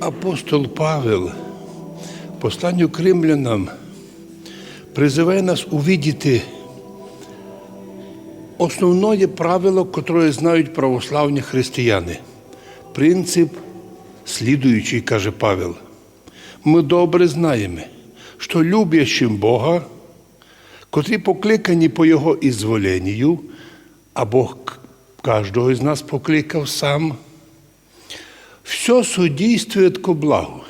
Апостол Павел, посланню к римлянам, призиває нас увидіти основне правило, яке знають православні християни. Принцип слідуючий, каже Павел. Ми добре знаємо, що любящим Бога, котрі покликані по Його ізволенню, а Бог кожного з нас покликав сам, все судействует ко благу.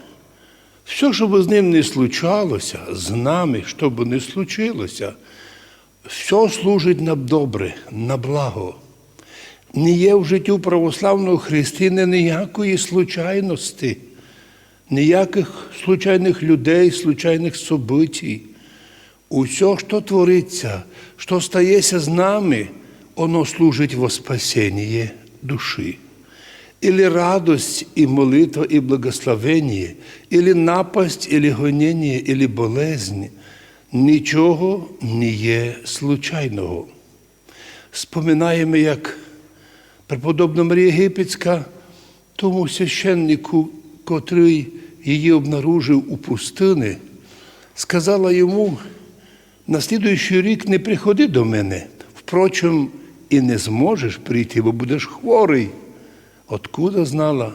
Все, що б з ним не случалося, з нами, що б не случилося, все служить на добре, на благо. Не є в життю православного християна ніякої случайності, ніяких случайних людей, случайних событий. Усе, що твориться, що стається з нами, воно служить во спасіння душі. Или радость и молитва и благословение, или напасть, или гонення, или болезнь. Нічого не є случайного. Споминаємо, як преподобна Марія Єгипетська тому священнику, котрий її обнаружив у пустині, сказала йому, на слідуючий рік не приходи до мене, впрочем, і не зможеш прийти, бо будеш хворий. Откуда знала?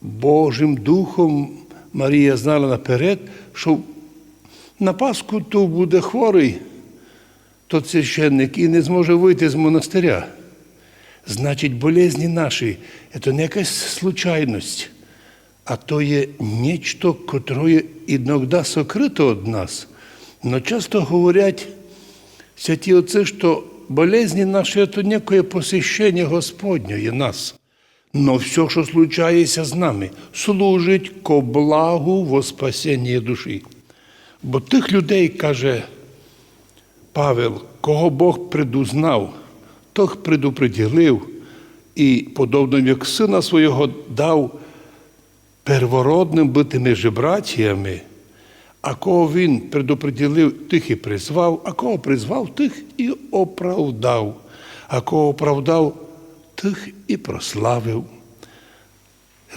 Божим Духом Марія знала наперед, що на Пасху ту буде хворий тот священник і не зможе вийти з монастиря. Значить, болезні наші це не якась случайність, а то є нечто, котре іноді сокрито від нас. Но часто говорять святі отці, що болезні наші це некое посещення Господнє нас. Но все, що случається з нами, служить ко благу во спасіння душі. Бо тих людей, каже Павел, кого Бог предузнав, тих предупреділив і, подобно як сина свого дав первородним бути між братіями, а кого він предоприділив, тих і призвав, а кого призвав, тих і оправдав, а кого оправдав, тих і прославив.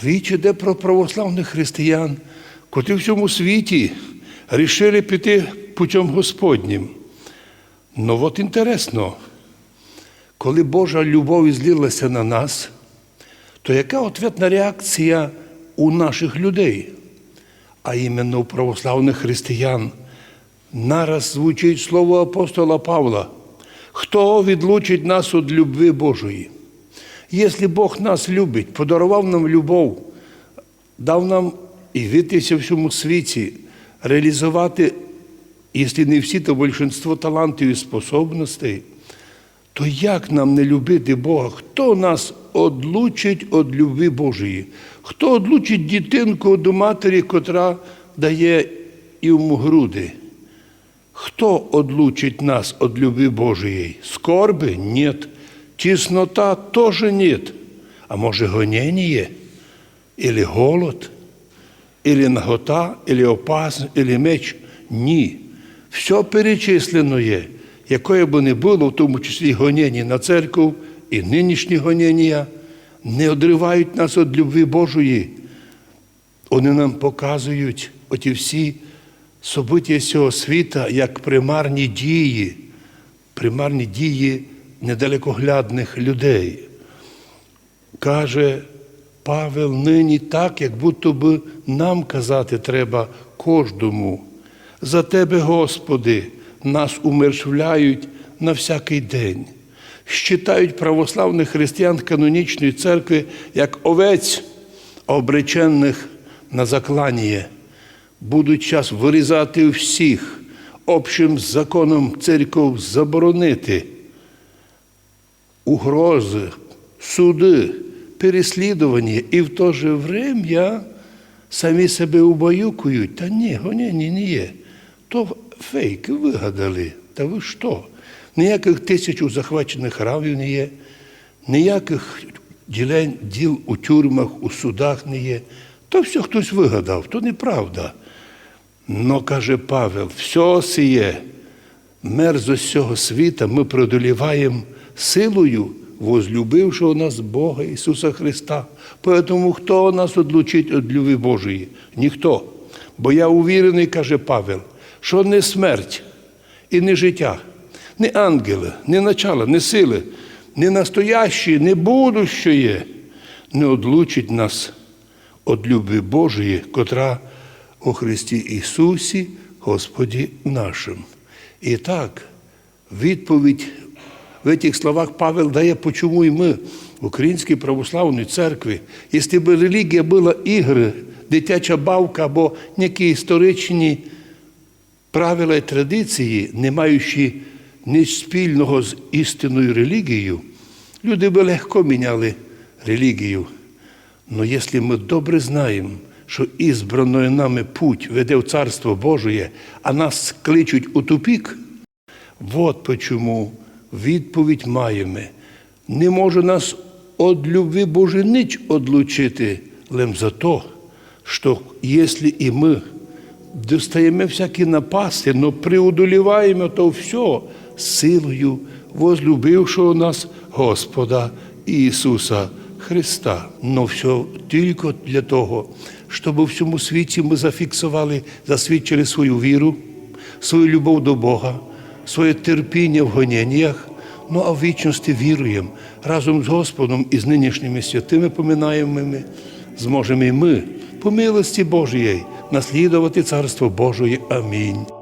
Річ іде про православних християн, котрі в цьому світі рішили піти путем Господнім. Ну от інтересно, коли Божа любов злилася на нас, то яка ответна реакція у наших людей, а іменно у православних християн? Нараз звучить слово апостола Павла. Хто відлучить нас від любви Божої? Якщо Бог нас любить, подарував нам любов, дав нам і витися в всьому світі, реалізувати, якщо не всі, то більшинство талантів і способностей, то як нам не любити Бога? Хто нас одлучить від любви Божої? Хто одлучить дитинку від матері, котра дає йому груди? Хто одлучить нас від любви Божої? Скорби? Нет. Теснота тоже нет. А може гонение? Или голод? Или нагота? Или опасность? Или меч? Ні. Все перечислено є. Якое би не було, в тому числі гонення на церкву і нинішні гонення, не одривають нас від любви Божої. Вони нам показують оті всі собиття цього світа як примарні дії, примарні дії недалекоглядних людей. Каже Павел нині так, як будто би нам казати треба кожному. За тебе, Господи, нас умершвляють на всякий день. Щитають православних християн канонічної церкви як овець, обречених на заклання. Будуть час вирізати всіх, общим законом церков заборонити угрози, суди, переслідування і в то же время самі себе убаюкують. Та ні, гонені не є. То фейки вигадали. Та ви що? Ніяких тисяч захвачених храмів не є, ніяких ділень, діл у тюрмах, у судах не є. То все хтось вигадав, то неправда. Но, каже Павел, все сіє, мерзость цього світа ми преодоліваємо силою возлюбившего нас Бога Ісуса Христа. Поэтому хто нас одлучить від любви Божої? Ніхто. Бо я увірений, каже Павел, що не смерть і не життя, не ангели, не начала, не сили, не настоящі, не будущее не одлучить нас від любви Божої, котра у Христі Ісусі, Господі нашим. І так, відповідь в цих словах Павел дає, почему і ми в Українській православній церкві, якщо б релігія була ігри, дитяча бавка або які історичні правила і традиції, не маючи ніч спільного з істинною релігією, люди би легко міняли релігію. Но якщо ми добре знаємо, що ізбраною нами путь веде в Царство Божє, а нас кличуть у тупік, от почому відповідь маємо. Не може нас від любви Божої ніч одлучити, лем за то, що якщо і ми достаємо всякі напасти, но преодоліваємо то все силою возлюбившого нас Господа Ісуса Христа. Но все тільки для того, щоб у всьому світі ми зафіксували, засвідчили свою віру, свою любов до Бога, своє терпіння в гоніннях, ну а в вічності віруємо разом з Господом і з нинішніми святими поминаємими, зможемо і ми по милості Божої наслідувати Царство Божої. Амінь.